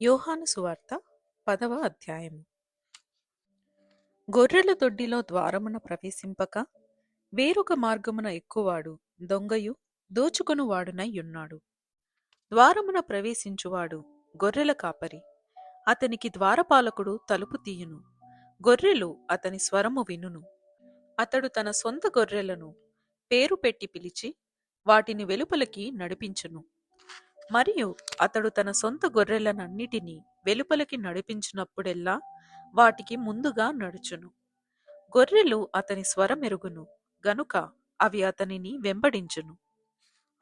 యోహాను సువార్త పదవ అధ్యాయము గొర్రెల దొడ్డిలో ద్వారమున ప్రవేశింపక వేరొక మార్గమున ఎక్కువాడు దొంగయు దోచుకొను ఉన్నాడు. ద్వారమున ప్రవేశించువాడు గొర్రెల కాపరి. అతనికి ద్వారపాలకుడు తలుపు తీయును. గొర్రెలు అతని స్వరము వినును. అతడు తన సొంత గొర్రెలను పేరు పెట్టి పిలిచి వాటిని వెలుపలికి నడిపించును. మరియు అతడు తన సొంత గొర్రెలనన్నిటినీ వెలుపలికి నడిపించినప్పుడెల్లా వాటికి ముందుగా నడుచును. గొర్రెలు అతని స్వరమెరుగును గనుక అవి అతనిని వెంబడించును.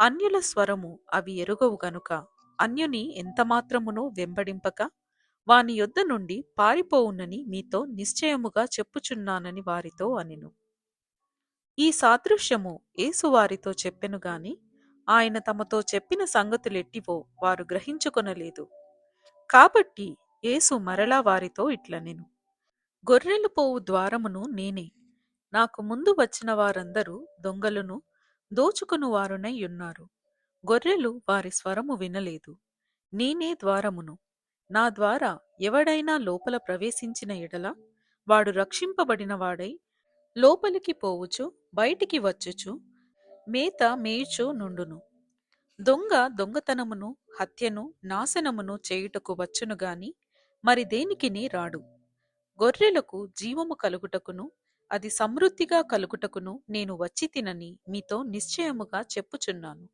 అన్యుల స్వరము అవి ఎరుగవు గనుక అన్యుని ఎంతమాత్రమునూ వెంబడింపక వాని యొద్ద నుండి పారిపోవునని మీతో నిశ్చయముగా చెప్పుచున్నానని వారితో అనిను. ఈ సాదృశ్యము యేసు వారితో చెప్పెను గాని ఆయన తమతో చెప్పిన సంగతులెట్టివో వారు గ్రహించుకొనలేదు. కాబట్టి యేసు మరలా వారితో ఇట్లనెను. గొర్రెలు పోవు ద్వారమును నేనే. నాకు ముందు వచ్చిన వారందరూ దొంగలను దోచుకుని వారునై ఉన్నారు. గొర్రెలు వారి స్వరము వినలేదు. నేనే ద్వారమును. నా ద్వారా ఎవడైనా లోపల ప్రవేశించిన ఎడల వాడు రక్షింపబడిన వాడై లోపలికి పోవుచు బయటికి వచ్చుచు మేత మేయుచు నుండును. దొంగ దొంగతనమును హత్యను నాశనమును చేయుటకు వచ్చును గాని మరి దేనికిని రాడు? గొర్రెలకు జీవము కలుగుటకును అది సమృద్ధిగా కలుగుటకును నేను వచ్చి తినని మీతో నిశ్చయముగా చెప్పుచున్నాను.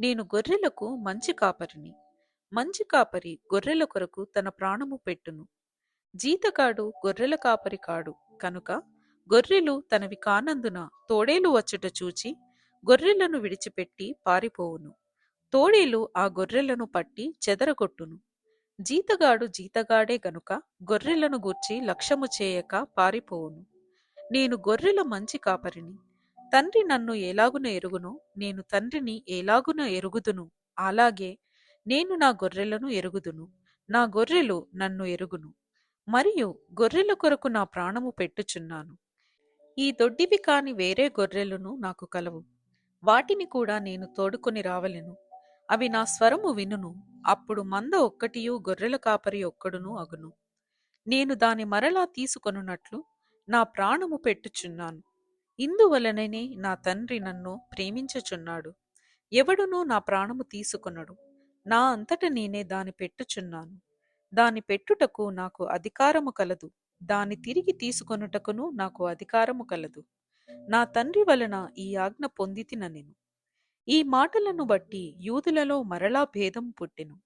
నేను గొర్రెలకు మంచి కాపరిని. మంచి కాపరి గొర్రెల కొరకు తన ప్రాణము పెట్టును. జీతకాడు గొర్రెల కాపరి కాడు. కనుక గొర్రెలు తనవి కానందున తోడేలు వచ్చుట చూచి గొర్రెలను విడిచిపెట్టి పారిపోవును. తోడేలు ఆ గొర్రెలను పట్టి చెదరగొట్టును. జీతగాడు జీతగాడే గనుక గొర్రెలను గూర్చి లక్ష్యము చేయక పారిపోవును. నేను గొర్రెల మంచి కాపరిని. తండ్రి నన్ను ఎలాగున ఎరుగునో నేను తండ్రిని ఎలాగున ఎరుగుదును. అలాగే నేను నా గొర్రెలను ఎరుగుదును. నా గొర్రెలు నన్ను ఎరుగును. మరియు గొర్రెల కొరకు నా ప్రాణము పెట్టుచున్నాను. ఈ దొడ్డివి కాని వేరే గొర్రెలను నాకు కలవు. వాటిని కూడా నేను తోడుకొని రావలెను. అవి నా స్వరము వినును. అప్పుడు మంద ఒక్కటియు గొర్రెల కాపరి ఒక్కడును అగును. నేను దాని మరలా తీసుకొనున్నట్లు నా ప్రాణము పెట్టుచున్నాను. ఇందువలననే నా తండ్రి నన్ను ప్రేమించుచున్నాడు. ఎవడునూ నా ప్రాణము తీసుకొనడు. నా అంతట నేనే దాని పెట్టుచున్నాను. దాని పెట్టుటకు నాకు అధికారము కలదు. దాని తిరిగి తీసుకొనుటకును నాకు అధికారము కలదు. నా తండ్రి వలన ఈ ఆజ్ఞ పొందితిన నేను. ఈ మాటలను బట్టి యూదులలో మరలా భేదం పుట్టెను.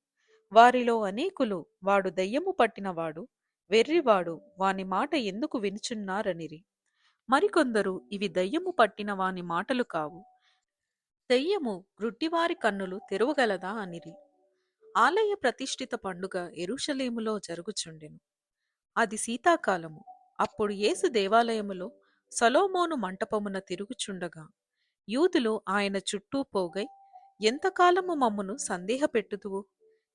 వారిలో అనేకులు వాడు దయ్యము పట్టినవాడు వెర్రివాడు వాని మాట ఎందుకు వినుచున్నారనిరి. మరికొందరు ఇవి దయ్యము పట్టిన వాని మాటలు కావు. దయ్యము గ్రుడ్డివారి కన్నులు తెరవగలదా అనిరి. ఆలయ ప్రతిష్ఠిత పండుగ ఎరుషలేములో జరుగుచుండెను. అది శీతాకాలము. అప్పుడు యేసు దేవాలయములో సలోమోను మంటపమున తిరుగుచుండగా యూదులు ఆయన చుట్టూ పోగై ఎంతకాలము మమ్మును సందేహపెట్టుదువు?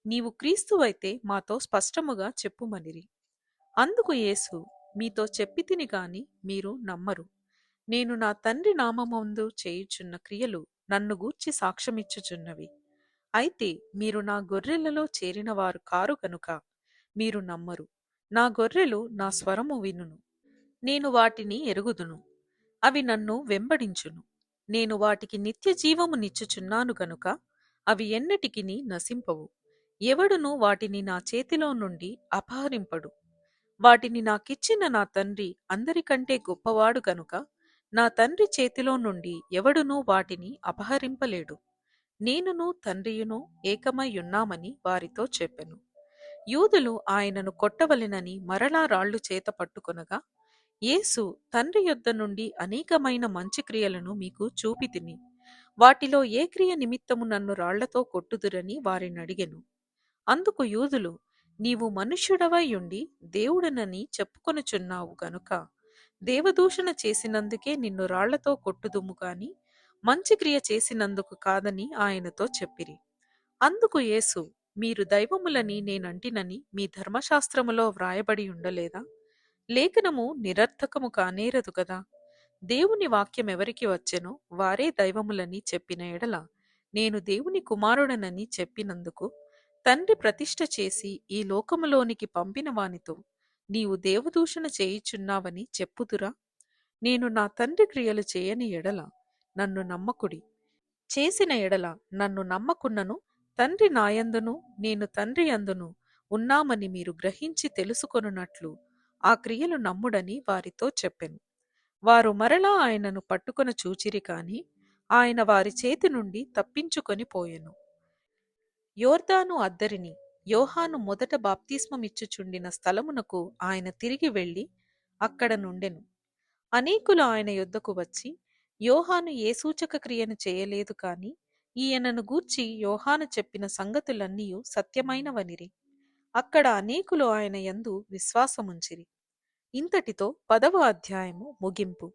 నీవు క్రీస్తువైతే మాతో స్పష్టముగా చెప్పుమనిరి. అందుకు యేసు మీతో చెప్పితిని గాని మీరు నమ్మరు. నేను నా తండ్రి నామమందు చేయుచున్న క్రియలు నన్ను గూర్చి సాక్ష్యమిచ్చుచున్నవి. అయితే మీరు నా గొర్రెలలో చేరినవారు కారు గనుక మీరు నమ్మరు. నా గొర్రెలు నా స్వరము వినును. నేను వాటిని ఎరుగుదును. అవి నన్ను వెంబడించును. నేను వాటికి నిత్య జీవము నిచ్చుచున్నాను గనుక అవి ఎన్నటికిని నశింపవు. ఎవడును వాటిని నా చేతిలో నుండి అపహరింపడు. వాటిని నాకిచ్చిన నా తండ్రి అందరికంటే గొప్పవాడు గనుక నా తండ్రి చేతిలో నుండి ఎవడునూ వాటిని అపహరింపలేడు. నేనును తండ్రియును ఏకమై ఉన్నామని వారితో చెప్పెను. యూదులు ఆయనను కొట్టవలెనని మరలా రాళ్ళు చేత పట్టుకొనగా యేసు తండ్రి యొద్ద నుండి అనేకమైన మంచి క్రియలను మీకు చూపితిని. వాటిలో ఏ క్రియ నిమిత్తము నన్ను రాళ్ళతో కొట్టుదురని వారిని అడిగెను. అందుకు యూదులు నీవు మనుష్యుడవై ఉండి దేవుడనని చెప్పుకొనుచున్నావు గనుక దేవదూషణ చేసినందుకే నిన్ను రాళ్ళతో కొట్టుదుము కాని మంచి క్రియ చేసినందుకు కాదని ఆయనతో చెప్పిరి. అందుకు యేసు మీరు దైవములని నేనంటినని మీ ధర్మశాస్త్రములో వ్రాయబడి ఉండలేదా? లేఖనము నిరర్థకము కానేరదు కదా. దేవుని వాక్యం ఎవరికి వచ్చెనో వారే దైవములని చెప్పిన ఎడల నేను దేవుని కుమారుడనని చెప్పినందుకు తండ్రి ప్రతిష్ఠ చేసి ఈ లోకములోనికి పంపిన వానితో నీవు దేవదూషణ చేయుచున్నావని చెప్పుదురా. నేను నా తండ్రి క్రియలు చేయని ఎడల నన్ను నమ్మకుడి. చేసిన ఎడల నన్ను నమ్మకున్నను తండ్రి నాయందును నేను తండ్రి అందును ఉన్నామని మీరు గ్రహించి తెలుసుకొనున్నట్లు ఆ క్రియలు నమ్ముడని వారితో చెప్పెను. వారు మరలా ఆయనను పట్టుకొన చూచిరి కాని ఆయన వారి చేతి నుండి తప్పించుకొని పోయెను. యోర్దాను అద్దరిని యోహాను మొదట బాప్తిస్మమిచ్చుచుండిన స్థలమునకు ఆయన తిరిగి వెళ్ళి అక్కడ నుండెను. అనేకులు ఆయన యొద్దకు వచ్చి యోహాను ఏ సూచక క్రియను చేయలేదు కాని ఈయనను గూర్చి యోహాను చెప్పిన సంగతులన్నీ సత్యమైనవనిరి. అక్కడ అనేకులు ఆయన యందు విశ్వాసముంచిరి. ఇంతటితో పదవ అధ్యాయము ముగింపు.